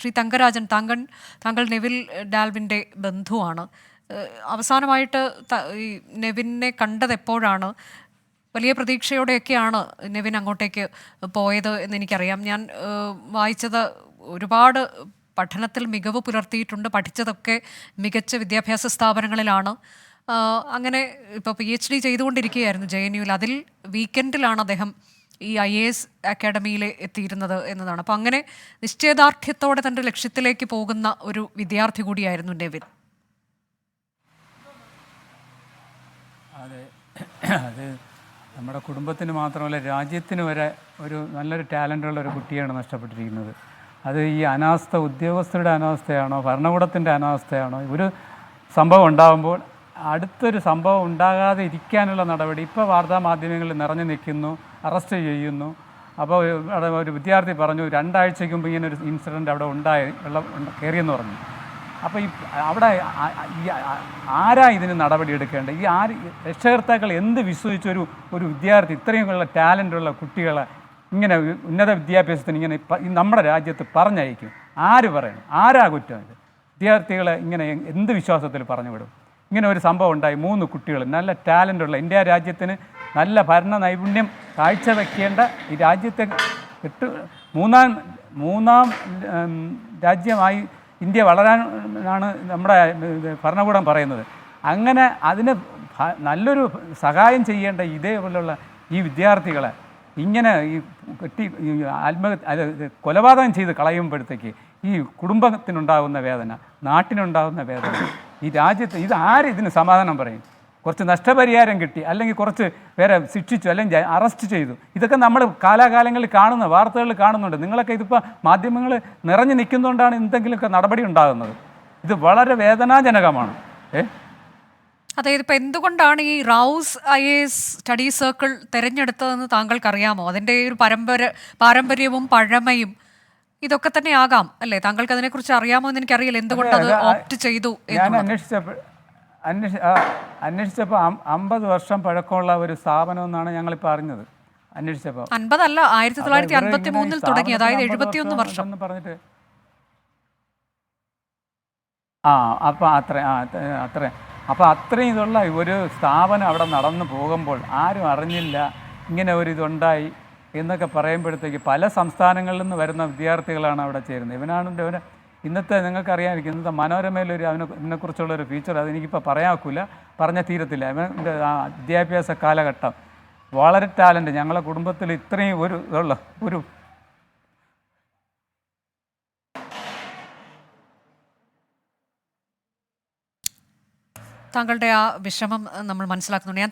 ശ്രീ തങ്കരാജൻ താങ്കൾ താങ്കൾ നെവിൽ ഡാൽവിന്റെ ബന്ധുവാണ്. അവസാനമായിട്ട് ഈ നെവിനെ കണ്ടത് എപ്പോഴാണ്? വലിയ പ്രതീക്ഷയോടെയൊക്കെയാണ് നെവിൻ അങ്ങോട്ടേക്ക് പോയത് എന്ന് എനിക്കറിയാം ഞാൻ വായിച്ചത് ഒരുപാട് പഠനത്തിൽ മികവ് പുലർത്തിയിട്ടുണ്ട്. പഠിച്ചതൊക്കെ മികച്ച വിദ്യാഭ്യാസ സ്ഥാപനങ്ങളിലാണ്. അങ്ങനെ ഇപ്പോൾ പി എച്ച് ഡി ചെയ്തുകൊണ്ടിരിക്കുകയായിരുന്നു ജെ എൻ യുവിൽ അതിൽ വീക്കെൻഡിലാണ് അദ്ദേഹം ഈ ഐ എ എസ് അക്കാഡമിയിൽ എത്തിയിരുന്നത് എന്നതാണ്. അപ്പോൾ അങ്ങനെ നിശ്ചയദാർഢ്യത്തോടെ തന്റെ ലക്ഷ്യത്തിലേക്ക് പോകുന്ന ഒരു വിദ്യാർത്ഥി കൂടിയായിരുന്നു നെവിൻ. അതെ. അത് നമ്മുടെ കുടുംബത്തിന് മാത്രമല്ല രാജ്യത്തിന് വരെ ഒരു നല്ലൊരു ടാലന്റുള്ള ഒരു കുട്ടിയാണ് നഷ്ടപ്പെട്ടിരിക്കുന്നത്. അത് ഈ അനാസ്ഥ ഉദ്യോഗസ്ഥരുടെ അനാസ്ഥയാണോ ഭരണകൂടത്തിന്റെ അനാസ്ഥയാണോ ഒരു സംഭവം ഉണ്ടാകുമ്പോൾ അടുത്തൊരു സംഭവം ഉണ്ടാകാതെ ഇരിക്കാനുള്ള നടപടി ഇപ്പോൾ വാർത്താ മാധ്യമങ്ങളിൽ നിറഞ്ഞു നിൽക്കുന്നു. അറസ്റ്റ് ചെയ്യുന്നു. അപ്പോൾ അവിടെ ഒരു വിദ്യാർത്ഥി പറഞ്ഞു രണ്ടാഴ്ചയ്ക്ക് മുമ്പ് ഇങ്ങനെ ഒരു ഇൻസിഡന്റ് അവിടെ ഉണ്ടായി വെള്ളം കയറിയെന്ന് പറഞ്ഞു. അപ്പോൾ ഈ അവിടെ ഈ ആരാ ഇതിന് നടപടി എടുക്കേണ്ടത്? ഈ ആര് രക്ഷകർത്താക്കൾ എന്ത് വിശ്വസിച്ചൊരു ഒരു വിദ്യാർത്ഥി ഇത്രയുമുള്ള ടാലന്റുള്ള കുട്ടികളെ ഇങ്ങനെ ഉന്നത വിദ്യാഭ്യാസത്തിന് ഇങ്ങനെ നമ്മുടെ രാജ്യത്ത് പറഞ്ഞയക്കും? ആര് പറയണം? ആരാ കുറ്റം ഇത്? വിദ്യാർത്ഥികളെ ഇങ്ങനെ എന്ത് വിശ്വാസത്തിൽ പറഞ്ഞു വിടും? ഇങ്ങനെ ഒരു സംഭവം ഉണ്ടായി മൂന്ന് കുട്ടികൾ നല്ല ടാലന്റുള്ള ഇന്ത്യ രാജ്യത്തിന് നല്ല ഭരണ നൈപുണ്യം കാഴ്ചവെക്കേണ്ട ഈ രാജ്യത്തെ എട്ട് മൂന്നാം മൂന്നാം രാജ്യമായി ഇന്ത്യ വളരാനാണ് നമ്മുടെ ഭരണകൂടം പറയുന്നത്. അങ്ങനെ അതിന് നല്ലൊരു സഹായം ചെയ്യേണ്ട ഇതേപോലുള്ള ഈ വിദ്യാർത്ഥികളെ ഇങ്ങനെ ഈ കെട്ടി ആത്മഹത്യ കൊലപാതകം ചെയ്ത് കളയുമ്പോഴത്തേക്ക് ഈ കുടുംബത്തിനുണ്ടാകുന്ന വേദന നാട്ടിനുണ്ടാകുന്ന വേദന ഈ രാജ്യത്ത് ഇത് ആര് ഇതിന് സമാധാനം പറയും? കുറച്ച് നഷ്ടപരിഹാരം കിട്ടി അല്ലെങ്കിൽ കുറച്ച് പേരെ ശിക്ഷിച്ചു അല്ലെങ്കിൽ അറസ്റ്റ് ചെയ്തു. ഇതൊക്കെ നമ്മൾ കാലാകാലങ്ങളിൽ കാണുന്ന വാർത്തകളിൽ കാണുന്നുണ്ട്. നിങ്ങളൊക്കെ ഇതിപ്പോൾ മാധ്യമങ്ങൾ നിറഞ്ഞു നിൽക്കുന്നതുകൊണ്ടാണ് എന്തെങ്കിലുമൊക്കെ നടപടി ഉണ്ടാകുന്നത്. ഇത് വളരെ വേദനാജനകമാണ്. ഏ? അതായത് ഇപ്പം എന്തുകൊണ്ടാണ് ഈ Rau's I S study circle തിരഞ്ഞെടുത്തതെന്ന് താങ്കൾക്ക് അറിയാമോ അതിന്റെ ഒരു പരമ്പര പാരമ്പര്യവും പഴമയും ഇതൊക്കെ തന്നെ ആകാം അല്ലേ? താങ്കൾക്ക് അതിനെക്കുറിച്ച് അറിയാമോ എന്ന് എനിക്കറിയില്ല. എന്തുകൊണ്ട് അത് ഓപ്റ്റ് ചെയ്തു ഞാൻ അന്വേഷിച്ചപ്പോൾ അന്വേഷി അന്വേഷിച്ചപ്പോൾ അമ്പത് വർഷം പഴക്കമുള്ള ഒരു സ്ഥാപനം എന്നാണ് ഞങ്ങളിപ്പോൾ അറിഞ്ഞത്. അന്വേഷിച്ചപ്പോൾ അൻപതല്ല ആയിരത്തി തൊള്ളായിരത്തി അപ്പോൾ അൻപത്തി മൂന്നിൽ തുടങ്ങി അതായത് എഴുപത്തിയൊന്ന് വർഷം എന്ന് പറഞ്ഞിട്ട്. ആ അപ്പം അത്ര ആ അത്ര- അത്ര. അപ്പം അത്രയും ഇതുള്ള ഒരു സ്ഥാപനം അവിടെ നടന്നു പോകുമ്പോൾ ആരും അറിഞ്ഞില്ല ഇങ്ങനെ ഒരു ഇതുണ്ടായി എന്നൊക്കെ പറയുമ്പോഴത്തേക്ക് പല സംസ്ഥാനങ്ങളിൽ നിന്ന് വരുന്ന വിദ്യാർത്ഥികളാണ് അവിടെ ചേരുന്നത്. ഇവനാണ് ഇവന് ഇന്നത്തെ നിങ്ങൾക്കറിയാമായിരിക്കും ഇന്നത്തെ മനോരമയിലൊരു അവനെ ഇതിനെക്കുറിച്ചുള്ള ഒരു ഫീച്ചർ അതെനിക്കിപ്പോൾ പറയാക്കൂല പറഞ്ഞാൽ തീരത്തില്ല. അവന്റെ വിദ്യാഭ്യാസ കാലഘട്ടം വളരെ ടാലന്റ് ഞങ്ങളെ കുടുംബത്തിൽ ഇത്രയും ഒരു ഇതുള്ള ഒരു താങ്കളുടെ ആ വിഷമം നമ്മൾ മനസ്സിലാക്കുന്നുണ്ട്. ഞാൻ